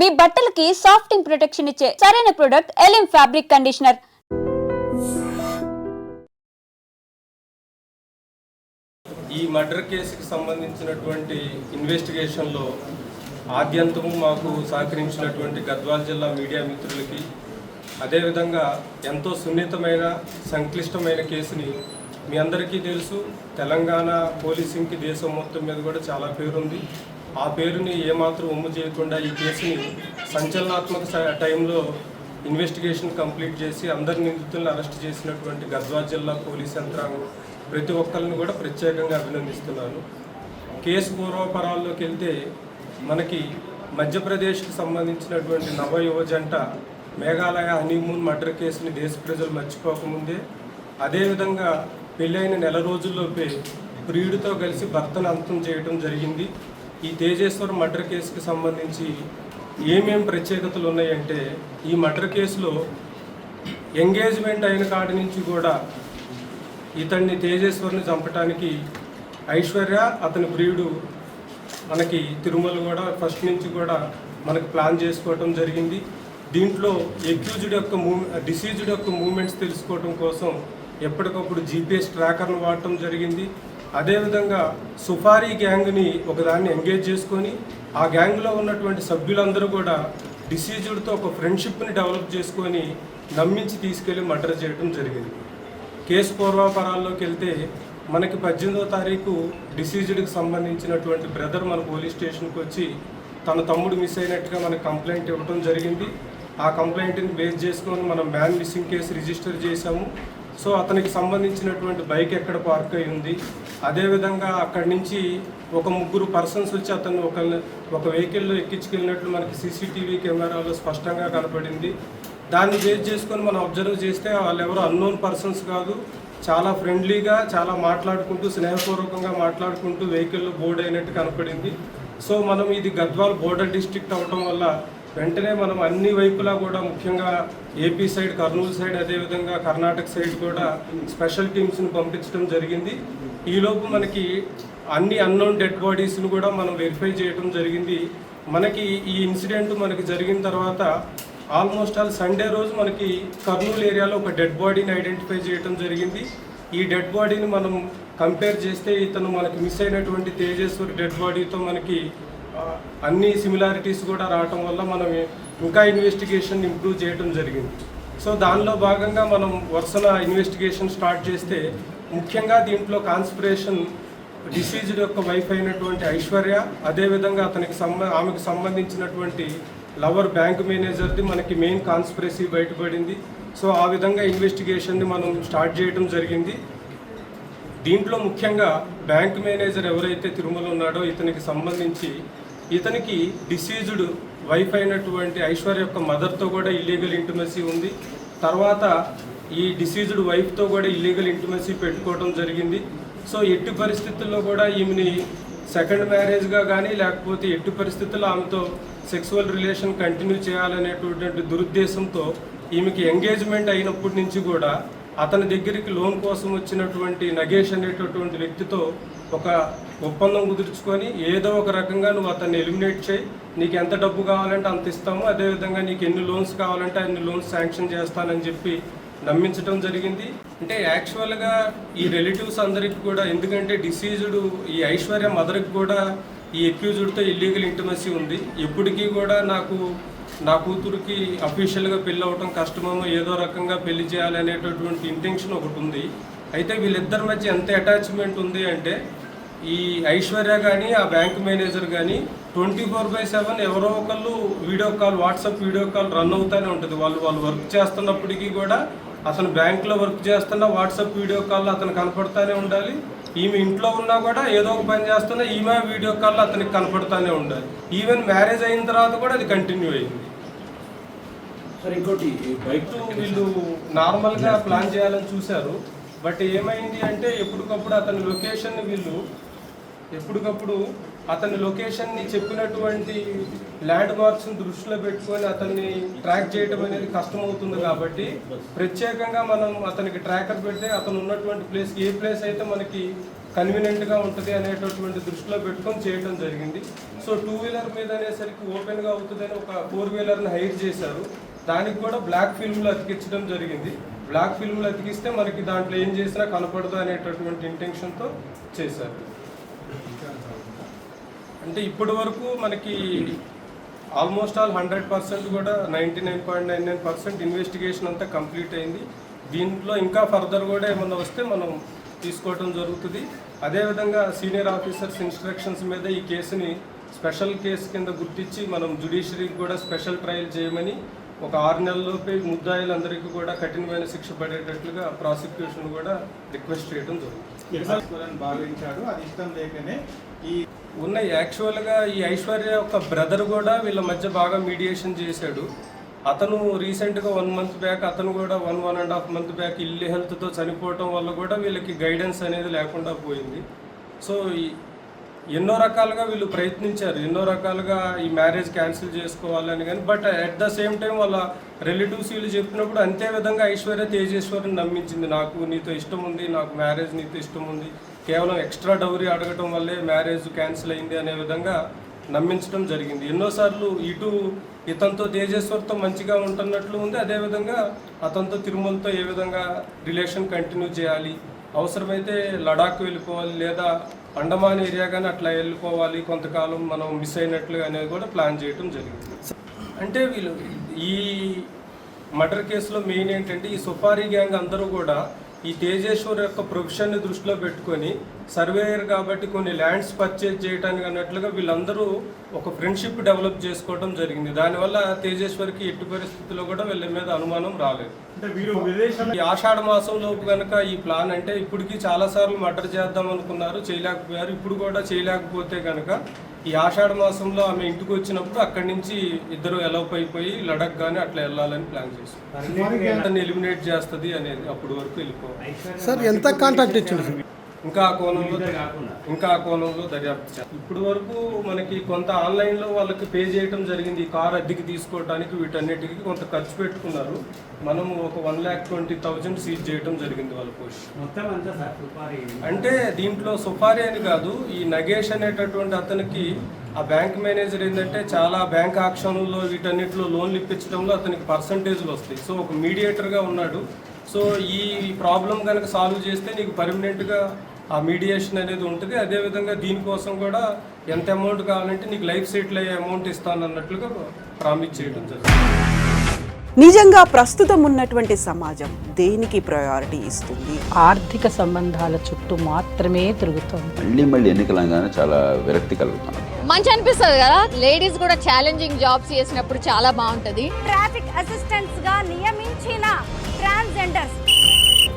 మీ బట్టలకి సాఫ్టింగ్ ప్రొటెక్షన్ ఇచ్చే సరైన ప్రొడక్ట్ ఎలిమ్ ఫ్యాబ్రిక్ కండిషనర్ ఈ మర్డర్ కేసుకి సంబంధించినటువంటి ఇన్వెస్టిగేషన్లో ఆద్యంతము మాకు సహకరించినటువంటి గద్వాల్ జిల్లా మీడియా మిత్రులకి అదేవిధంగా ఎంతో సున్నితమైన సంక్లిష్టమైన కేసుని మీ అందరికీ తెలుసు. తెలంగాణ పోలీసింగ్కి దేశం మొత్తం మీద కూడా చాలా పేరుంది. ఆ పేరుని ఏమాత్రం ఉమ్ము చేయకుండా ఈ కేసుని సంచలనాత్మక టైంలో ఇన్వెస్టిగేషన్ కంప్లీట్ చేసి అందరి నిందితులను అరెస్ట్ చేసినటువంటి గద్వాల జిల్లా పోలీస్ యంత్రాంగం ప్రతి ఒక్కరిని కూడా ప్రత్యేకంగా అభినందిస్తున్నాను. కేసు పూర్వపరాల్లోకి వెళ్తే మనకి మధ్యప్రదేశ్కి సంబంధించినటువంటి నవ యువ జంట మేఘాలయ హనీమూన్ మర్డర్ కేసుని దేశ ప్రజలు మర్చిపోకముందే అదేవిధంగా పెళ్ళైన నెల రోజుల్లోపే ప్రియుడితో కలిసి భర్తను అంతం చేయడం జరిగింది. ఈ తేజేశ్వర్ మర్డర్ కేసుకి సంబంధించి ఏమేం ప్రత్యేకతలు ఉన్నాయంటే ఈ మర్డర్ కేసులో ఎంగేజ్మెంట్ అయిన కాడి నుంచి కూడా ఇతన్ని తేజేశ్వర్ని చంపటానికి ఐశ్వర్య అతని ప్రియుడు మనకి తిరుమల కూడా ఫస్ట్ నుంచి కూడా మనకి ప్లాన్ చేసుకోవటం జరిగింది. దీంట్లో ఎక్యూజ్డ్ యొక్క మూవ్ డిసీజ్డ్ యొక్క మూమెంట్స్ తెలుసుకోవటం కోసం ఎప్పటికప్పుడు జీపీఎస్ ట్రాకర్ను వాడటం జరిగింది. అదేవిధంగా సుఫారీ గ్యాంగ్ని ఒకదాన్ని ఎంగేజ్ చేసుకొని ఆ గ్యాంగ్లో ఉన్నటువంటి సభ్యులందరూ కూడా డిసీజుడ్తో ఒక ఫ్రెండ్షిప్ని డెవలప్ చేసుకొని నమ్మించి తీసుకెళ్ళి మర్డర్ చేయడం జరిగింది. కేసు పూర్వాపరాల్లోకి వెళ్తే మనకి పద్దెనిమిదో తారీఖు డిసీజ్డ్కి సంబంధించినటువంటి బ్రదర్ మన పోలీస్ స్టేషన్కి వచ్చి తన తమ్ముడు మిస్ అయినట్టుగా మనకి కంప్లైంట్ ఇవ్వడం జరిగింది. ఆ కంప్లైంట్ని బేస్ చేసుకొని మనం మ్యాన్ మిస్సింగ్ కేసు రిజిస్టర్ చేశాము. సో అతనికి సంబంధించినటువంటి బైక్ ఎక్కడ పార్క్ అయి ఉంది. అదేవిధంగా అక్కడి నుంచి ఒక ముగ్గురు పర్సన్స్ వచ్చి అతను ఒక ఒక వెహికల్లో ఎక్కించుకెళ్ళినట్లు మనకి సీసీటీవీ కెమెరాలో స్పష్టంగా కనపడింది. దాన్ని బేస్ చేసుకొని మనం అబ్జర్వ్ చేస్తే వాళ్ళు ఎవరు అన్నోన్ పర్సన్స్ కాదు చాలా ఫ్రెండ్లీగా చాలా మాట్లాడుకుంటూ స్నేహపూర్వకంగా మాట్లాడుకుంటూ వెహికల్లో బోర్డ్ అయినట్టు కనపడింది. సో మనం ఇది గద్వాల్ బోర్డర్ డిస్ట్రిక్ట్ అవటం వల్ల వెంటనే మనం అన్ని వైపులా కూడా ముఖ్యంగా ఏపీ సైడ్ కర్నూలు సైడ్ అదేవిధంగా కర్ణాటక సైడ్ కూడా స్పెషల్ టీమ్స్ని పంపించడం జరిగింది. ఈలోపు మనకి అన్ని అన్నోన్ డెడ్ బాడీస్ని కూడా మనం వెరిఫై చేయడం జరిగింది. మనకి ఈ ఇన్సిడెంట్ మనకి జరిగిన తర్వాత ఆల్మోస్ట్ ఆల్ సండే రోజు మనకి కర్నూలు ఏరియాలో ఒక డెడ్ బాడీని ఐడెంటిఫై చేయడం జరిగింది. ఈ డెడ్ బాడీని మనం కంపేర్ చేస్తే ఇతను మనకి మిస్ అయినటువంటి తేజేశ్వరి డెడ్ బాడీతో మనకి అన్ని సిమిలారిటీస్ కూడా రావటం వల్ల మనం ఇంకా ఇన్వెస్టిగేషన్ ఇంప్రూవ్ చేయడం జరిగింది. సో దానిలో భాగంగా మనం వరుసన ఇన్వెస్టిగేషన్ స్టార్ట్ చేస్తే ముఖ్యంగా దీంట్లో కాన్స్పిరేషన్ డిసీజ్డ్ యొక్క వైఫ్ అయినటువంటి ఐశ్వర్య అదేవిధంగా అతనికి సంబ ఆమెకు సంబంధించినటువంటి లవర్ బ్యాంక్ మేనేజర్ది మనకి మెయిన్ కాన్స్పిరసీ బయటపడింది. సో ఆ విధంగా ఇన్వెస్టిగేషన్ని మనం స్టార్ట్ చేయడం జరిగింది. దీంట్లో ముఖ్యంగా బ్యాంక్ మేనేజర్ ఎవరైతే తిరుమల ఉన్నాడో ఇతనికి సంబంధించి ఇతనికి డిసీజ్డ్ వైఫ్ అయినటువంటి ఐశ్వర్య యొక్క మదర్తో కూడా ఇల్లీగల్ ఇంటిమసీ ఉంది. తర్వాత ఈ డిసీజ్డ్ వైఫ్తో కూడా ఇల్లీగల్ ఇంటిమసీ పెట్టుకోవడం జరిగింది. సో ఎట్టి పరిస్థితుల్లో కూడా ఈమెని సెకండ్ మ్యారేజ్గా కానీ లేకపోతే ఎట్టి పరిస్థితుల్లో ఆమెతో సెక్సువల్ రిలేషన్ కంటిన్యూ చేయాలనేటువంటి దురుద్దేశంతో ఈమెకి ఎంగేజ్మెంట్ అయినప్పటి నుంచి కూడా అతని దగ్గరికి లోన్ కోసం వచ్చినటువంటి నగేష్ అనేటటువంటి వ్యక్తితో ఒక ఒప్పందం కుదుర్చుకొని ఏదో ఒక రకంగా నువ్వు అతన్ని ఎలిమినేట్ చేయి నీకు ఎంత డబ్బు కావాలంటే అంత ఇస్తాము అదేవిధంగా నీకు ఎన్ని లోన్స్ కావాలంటే అన్ని లోన్స్ శాంక్షన్ చేస్తానని చెప్పి నమ్మించడం జరిగింది. అంటే యాక్చువల్గా ఈ రిలేటివ్స్ అందరికి కూడా ఎందుకంటే డిసీజ్డ్ ఈ ఐశ్వర్య మదర్కి కూడా ఈ అక్యూజ్డ్తో ఇల్లీగల్ ఇంటిమసీ ఉంది. ఇప్పటికీ కూడా నాకు నా కూతురికి అఫీషియల్గా పెళ్ళి అవటం కష్టమేమో ఏదో రకంగా పెళ్ళి చేయాలి అనేటటువంటి ఇంటెన్షన్ ఒకటి ఉంది. అయితే వీళ్ళిద్దరి మధ్య ఎంత అటాచ్మెంట్ ఉంది అంటే ఈ ఐశ్వర్య కానీ ఆ బ్యాంక్ మేనేజర్ కానీ ట్వంటీ ఫోర్ బై సెవెన్ ఎవరో ఒకళ్ళు video call WhatsApp video call run అవుతూనే ఉంటుంది. వాళ్ళు వాళ్ళు వర్క్ చేస్తున్నప్పటికీ కూడా అతను బ్యాంక్లో వర్క్ చేస్తున్నా వాట్సాప్ వీడియో కాల్ అతను కనపడతానే ఉండాలి. ఈమె ఇంట్లో ఉన్నా కూడా ఏదో ఒక పని చేస్తున్నా ఈమె వీడియో కాల్ అతనికి కనపడతానే ఉండాలి. ఈవెన్ మ్యారేజ్ అయిన తర్వాత కూడా అది కంటిన్యూ అయింది. సార్ ఇంకోటి బైక్ వీళ్ళు నార్మల్గా ప్లాన్ చేయాలని చూశారు. బట్ ఏమైంది అంటే ఎప్పటికప్పుడు అతని లొకేషన్ వీళ్ళు ఎప్పటికప్పుడు అతని లొకేషన్ని చెప్పినటువంటి ల్యాండ్ మార్క్స్ని దృష్టిలో పెట్టుకొని అతన్ని ట్రాక్ చేయడం అనేది కష్టమవుతుంది కాబట్టి ప్రత్యేకంగా మనం అతనికి ట్రాకర్ పెడితే అతను ఉన్నటువంటి ప్లేస్ ఏ ప్లేస్ అయితే మనకి కన్వీనియంట్గా ఉంటుంది అనేటటువంటి దృష్టిలో పెట్టుకొని చేయడం జరిగింది. సో టూ వీలర్ మీద అనేసరికి ఓపెన్గా అవుతుందని ఒక ఫోర్ వీలర్ని హైర్ చేశారు. దానికి కూడా బ్లాక్ ఫిల్మ్లు అతికించడం జరిగింది. బ్లాక్ ఫిల్మ్లు అతికిస్తే మనకి దాంట్లో ఏం చేసినా కనపడదు అనేటటువంటి ఇంటెన్షన్తో చేశారు. అంటే ఇప్పటి వరకు మనకి ఆల్మోస్ట్ ఆల్ హండ్రెడ్ పర్సెంట్ కూడా ninety nine point nine nine percent investigation అంతా కంప్లీట్ అయింది. దీంట్లో ఇంకా ఫర్దర్ కూడా ఏమన్నా వస్తే మనం తీసుకోవడం జరుగుతుంది. అదేవిధంగా సీనియర్ ఆఫీసర్స్ ఇన్స్ట్రక్షన్స్ మీద ఈ కేసుని స్పెషల్ కేసు కింద గుర్తించి మనం జుడిషియరీకి కూడా స్పెషల్ ట్రయల్ చేయమని ఒక ఆరు నెలల్లోపే ముద్దాయిలందరికీ కూడా కఠినమైన శిక్ష పడేటట్లుగా ప్రాసిక్యూషన్ కూడా రిక్వెస్ట్ చేయడం జరుగుతుంది. భావించాడు. అది ఇష్టం లేకనే ఈ ఉన్న యాక్చువల్గా ఈ ఐశ్వర్య యొక్క బ్రదర్ కూడా వీళ్ళ మధ్య బాగా మీడియేషన్ చేశాడు. అతను రీసెంట్గా వన్ మంత్ బ్యాక్ అతను కూడా one one and half month back ఇల్లు హెల్త్తో చనిపోవటం వల్ల కూడా వీళ్ళకి గైడెన్స్ అనేది లేకుండా పోయింది. సో ఈ- ఎన్నో రకాలుగా వీళ్ళు ప్రయత్నించారు. ఎన్నో రకాలుగా ఈ మ్యారేజ్ క్యాన్సిల్ చేసుకోవాలని కానీ but at the same time వాళ్ళ రిలేటివ్స్ వీళ్ళు చెప్పినప్పుడు అంతే విధంగా ఐశ్వర్య తేజేశ్వరిని నమ్మించింది. నాకు నీతో ఇష్టం ఉంది నాకు మ్యారేజ్ నీతో ఇష్టం ఉంది. కేవలం ఎక్స్ట్రా డౌరీ అడగటం వల్లే మ్యారేజ్ క్యాన్సిల్ అయింది అనే విధంగా నమ్మించడం జరిగింది. ఎన్నోసార్లు ఇటు ఇతనితో తేజేశ్వర్తో మంచిగా ఉంటున్నట్లు ఉంది. అదేవిధంగా అతనితో తిరుమలతో ఏ విధంగా రిలేషన్ కంటిన్యూ చేయాలి? అవసరమైతే లడాక్ వెళ్ళిపోవాలి లేదా అండమాన్ ఏరియా కానీ అట్లా వెళ్ళిపోవాలి. కొంతకాలం మనం మిస్ అయినట్లుగా అనేది కూడా ప్లాన్ చేయడం జరిగింది. అంటే వీళ్ళు ఈ మర్డర్ కేసులో మెయిన్ ఏంటంటే ఈ సుపారీ గ్యాంగ్ అందరూ కూడా ఈ తేజేశ్వర్ యొక్క ప్రొఫెషన్ని దృష్టిలో పెట్టుకొని సర్వేయర్ కాబట్టి కొన్ని ల్యాండ్స్ పర్చేజ్ చేయడానికి అన్నట్లుగా వీళ్ళందరూ ఒక ఫ్రెండ్షిప్ డెవలప్ చేసుకోవడం జరిగింది. దానివల్ల తేజేశ్వర్కి ఎట్టి పరిస్థితుల్లో కూడా వీళ్ళ మీద అనుమానం రాలేదు. అంటే ఈ ఆషాఢ మాసంలోపు కనుక ఈ ప్లాన్ అంటే ఇప్పటికి చాలా సార్లు మర్డర్ చేద్దాం అనుకున్నారు చేయలేకపోయారు. ఇప్పుడు కూడా చేయలేకపోతే కనుక ఈ ఆషాఢ మాసంలో ఆమె ఇంటికి వచ్చినప్పుడు అక్కడి నుంచి ఇద్దరు ఎలప్ అయిపోయి లడక్ కానీ అట్లా వెళ్ళాలని ప్లాన్ చేశారు ఎలిమినేట్ చేస్తుంది అనేది అప్పుడు వరకు వెళ్ళిపోవాలి. సార్ ఎంత కాంట్రాక్ట్ ఇచ్చింది సార్ ఇంకా ఆ కోణంలో ఇంకా ఆ కోణంలో దర్యాప్తు ఇప్పుడు వరకు మనకి కొంత ఆన్లైన్లో వాళ్ళకి పే చేయడం జరిగింది. ఈ కార్ అద్దెకి తీసుకోవడానికి వీటన్నిటికీ కొంత ఖర్చు పెట్టుకున్నారు. మనము ఒక one lakh twenty thousand seize చేయడం జరిగింది వాళ్ళ పొజిషన్ మొత్తం అంతా సార్ అంటే దీంట్లో సుపారీ అని కాదు ఈ నగేష్ అనేటటువంటి అతనికి ఆ బ్యాంక్ మేనేజర్ ఏంటంటే చాలా బ్యాంక్ ఆక్షన్లో వీటన్నిటిలో లోన్లు ఇప్పించడంలో అతనికి పర్సంటేజ్లు వస్తాయి. సో ఒక మీడియేటర్గా ఉన్నాడు. సో ఈ ప్రాబ్లం కనుక సాల్వ్ చేస్తే నీకు పర్మనెంట్గా ఆ మీడియేషన్ అనేది ఉంటుంది. అదేవిధంగా దీనికోసం కూడా ఎంత అమౌంట్ కావాలంటే నీకు లైఫ్ సెటిల్ అయ్యే అమౌంట్ ఇస్తాను అన్నట్లుగా ప్రామిస్ చేయడం జరిగింది నిజంగా ప్రస్తుతం ఉన్నటువంటి సమాజం దేనికి ప్రయారిటీ ఇస్తుంది? ఆర్థిక సంబంధాల చుట్టూ మాత్రమే తిరుగుతోంది. మళ్ళీ మళ్ళీ ఎన్నికలంగానే చాలా విరక్తి కలుగుతున్నాం మంచి అనిపిస్తుంది కదా? లేడీస్ కూడా ఛాలెంజింగ్ జాబ్స్ చేసినప్పుడు చాలా బాగుంటది. ట్రాఫిక్ అసిస్టెంట్స్గా నియమించిన ట్రాన్స్జెండర్స్